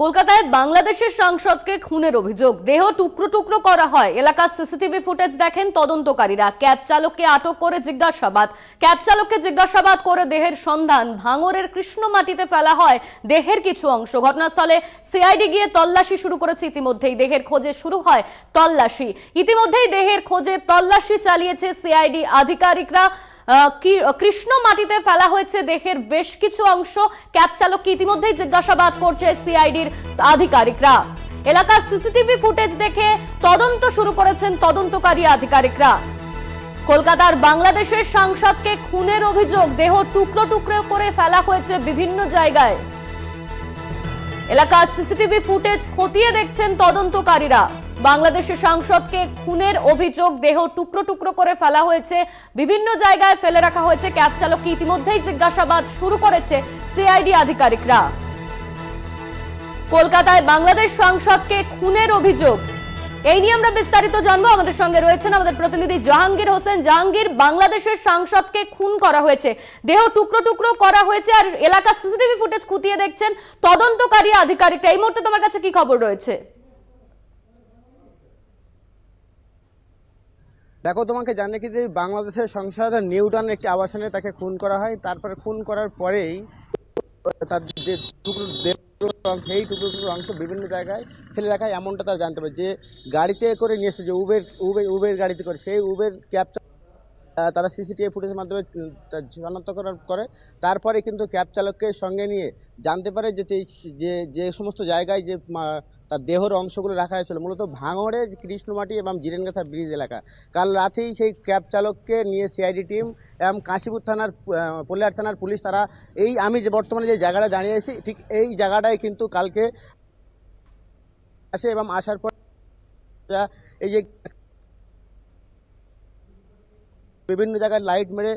কলকাতায় বাংলাদেশের সাংসদকে খুনের অভিযোগ। দেহ টুকরো টুকরো করা হয়। এলাকার সিসিটিভি ফুটেজ দেখেন তদন্তকারীরা। ক্যাব চালককে আটক করে জিজ্ঞাসাবাদ। ক্যাব চালককে জিজ্ঞাসাবাদ করে দেহের সন্ধান ভাঙরের কৃষ্ণ মাটিতে ফেলা হয় দেহের কিছু অংশ। ঘটনাস্থলে সিআইডি গিয়ে তল্লাশি শুরু করেছে ইতিমধ্যেই। দেহের খোঁজে শুরু হয় তল্লাশি। ইতিমধ্যেই দেহের খোঁজে তল্লাশি চালিয়েছে সিআইডি আধিকারিকরা। কৃষ্ণ মাটিতে ফেলা হয়েছে দেহের বেশ কিছু অংশ। ক্যাব চালককে ইতিমধ্যেই জিজ্ঞাসাবাদ করছে সিআইডির আধিকারিকরা। এলাকার সিসিটিভি ফুটেজ দেখে তদন্ত শুরু করেছেন তদন্তকারী আধিকারিকরা। কলকাতার বাংলাদেশের সাংসদকে খুনের অভিযোগ, দেহ টুকরো টুকরো করে ফেলা হয়েছে বিভিন্ন জায়গায়। এলাকার সিসিটিভি ফুটেজ খতিয়ে দেখছেন তদন্তকারীরা। বাংলাদেশের সাংসদকে খুনের অভিযোগ, দেহ টুকরো টুকরো করে ফেলা হয়েছে, বিভিন্ন জায়গায় ফেলে রাখা হয়েছে, ক্যাব চালককে ইতিমধ্যেই জিজ্ঞাসাবাদ শুরু করেছে সিআইডি আধিকারিকরা। কলকাতায় বাংলাদেশ সাংসদকে খুনের অভিযোগ। এই নিয়ে আমরা বিস্তারিত জানব। আমাদের সঙ্গে রয়েছেন আমাদের প্রতিনিধি জাহাঙ্গীর হোসেন। জাহাঙ্গীর, বাংলাদেশের সাংসদকে খুন করা হয়েছে, দেহ টুকরো টুকরো করা হয়েছে, আর এলাকার সিসিটিভি ফুটেজ খুঁটিয়ে দেখছেন তদন্তকারী আধিকারিকরা। এই মুহূর্তে তোমার কাছে কি খবর রয়েছে? দেখো, তোমাকে জানিয়ে কি যে বাংলাদেশের সংসদ নিউটন একটি আবাসনে তাকে খুন করা হয়। তারপরে খুন করার পরেই তার যে টুকরো অংশ এই টুকরো টুকরো অংশ বিভিন্ন জায়গায় ফেলে রাখা এমনটা তারা জানতে পারে যে গাড়িতে করে নিয়ে এসেছে উবের উবের উবের গাড়িতে করে, সেই উবের ক্যাব তারা সিসিটিভি ফুটেজের মাধ্যমে শনাক্ত করার করে। তারপরে কিন্তু ক্যাব চালককে সঙ্গে নিয়ে জানতে পারে যে যে যে সমস্ত জায়গায় যে তার দেহর অংশগুলো রাখা হয়েছিল। মূলত ভাঙড়ে কৃষ্ণমাটি এবং জিরেনগাছা ব্রিজ এলাকা। কাল রাতেই সেই ক্যাব চালককে নিয়ে সিআইডি টিম এবং কাশীপুর থানার পল্লিহাট থানার পুলিশ তারা এই আমি যে বর্তমানে যে জায়গাটা আছি ঠিক এই জায়গাটায় কিন্তু কালকে আসে এবং আসার পর এই যে বিভিন্ন জায়গায় লাইট মেরে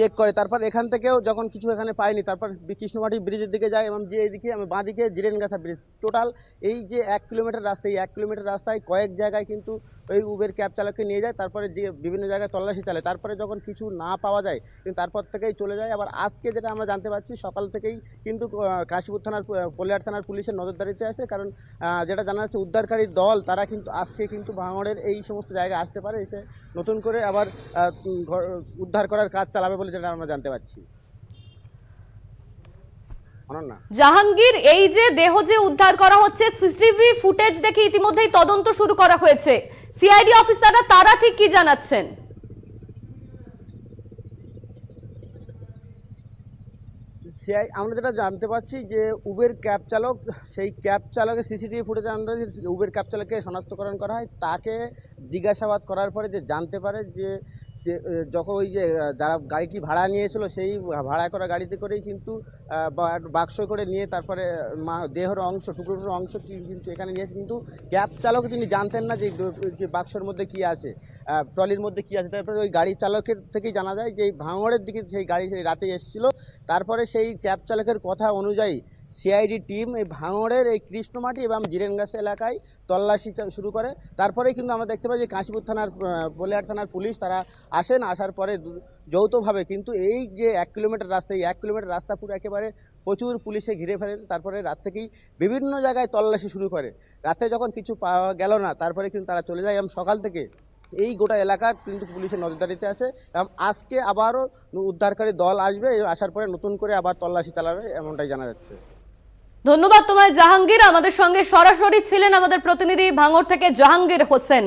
চেক করে। তারপর এখান থেকেও যখন কিছু এখানে পাইনি, তারপর কৃষ্ণমাটি ব্রিজের দিকে যায় এবং যে এইদিকে আমি বাঁ দিকে জিরেনগাছা ব্রিজ টোটাল এই যে এক কিলোমিটার রাস্তা, এই এক কিলোমিটার রাস্তায় কয়েক জায়গায় কিন্তু ওই উবের ক্যাব চালককে নিয়ে যায়, তারপরে যে বিভিন্ন জায়গায় তল্লাশি চালে তারপরে যখন কিছু না পাওয়া যায়, কিন্তু তারপর থেকেই চলে যায়। আবার আজকে যেটা আমরা জানতে পারছি, সকাল থেকেই কিন্তু কাশীপুর থানার পলিহাট থানার পুলিশের নজরদারিতে আছে কারণ যেটা জানা যাচ্ছে, উদ্ধারকারী দল, তারা কিন্তু আজকে কিন্তু ভাঙড়ের এই সমস্ত জায়গায় আসতে পারে। এসে নতুন করে আবার উদ্ধার করার কাজ চালাবে বলে যেটা আমরা জানতে পারছি। জাহাঙ্গীর এই যে দেহ যে উদ্ধার করা হচ্ছে সিসিটিভি ফুটেজ দেখে ইতিমধ্যেই তদন্ত শুরু করা হয়েছে। সিআইডি অফিসাররা তারা ঠিক কি জানাচ্ছেন? সিআই আমরা যেটা জানতে পারছি যে উবের ক্যাব চালক সেই ক্যাব চালকের সিসিটিভি ফুটেজ আন্দাজে উবের ক্যাব চালককে শনাক্তকরণ করা হয় তাকে জিজ্ঞাসাবাদ করার পরে যে জানতে পারে যে যে যখন ওই যে যারা গাড়িটি ভাড়া নিয়েছিল সেই ভাড়া করা গাড়িতে করেই কিন্তু বাক্স করে নিয়ে তারপরে মা, দেহর অংশ টুকরো টুকরো অংশ কিন্তু এখানে নিয়েছে। কিন্তু ক্যাব চালক তিনি জানতেন না যে বাক্সর মধ্যে কি আছে ট্রলির মধ্যে কি আছে। তারপরে ওই গাড়ি চালকের থেকেই জানা যায় যে ভাঙড়ের দিকে সেই গাড়ি রাতে এসেছিল। তারপরে সেই ক্যাব চালকের কথা অনুযায়ী সিআইডি টিম এই ভাঙড়ের এই কৃষ্ণমাটি এবং জিরেনগাছ এলাকায় তল্লাশি শুরু করে। তারপরে কিন্তু আমরা দেখতে পাই যে কাশীপুর থানার আহ, থানার পুলিশ তারা আসেন আসার পরে যৌথভাবে কিন্তু এই যে এক কিলোমিটার রাস্তা এই এক কিলোমিটার রাস্তা পুরো একেবারে প্রচুর পুলিশে ঘিরে ফেলে তারপরে রাত থেকেই বিভিন্ন জায়গায় তল্লাশি শুরু করে। রাতে যখন কিছু পাওয়া গেল না তারপরে কিন্তু তারা চলে যায়। এবং সকাল থেকে এই গোটা এলাকার কিন্তু পুলিশের নজরদারিতে আছে। এবং আজকে আবারও উদ্ধারকারী দল আসবে আসার পরে নতুন করে আবার তল্লাশি চালাবে এমনটাই জানা যাচ্ছে। ধন্যবাদ তোমায় জাহাঙ্গীর। আমাদের সঙ্গে সরাসরি ছিলেন আমাদের প্রতিনিধি ভাঙড় থেকে জাহাঙ্গীর হোসেন।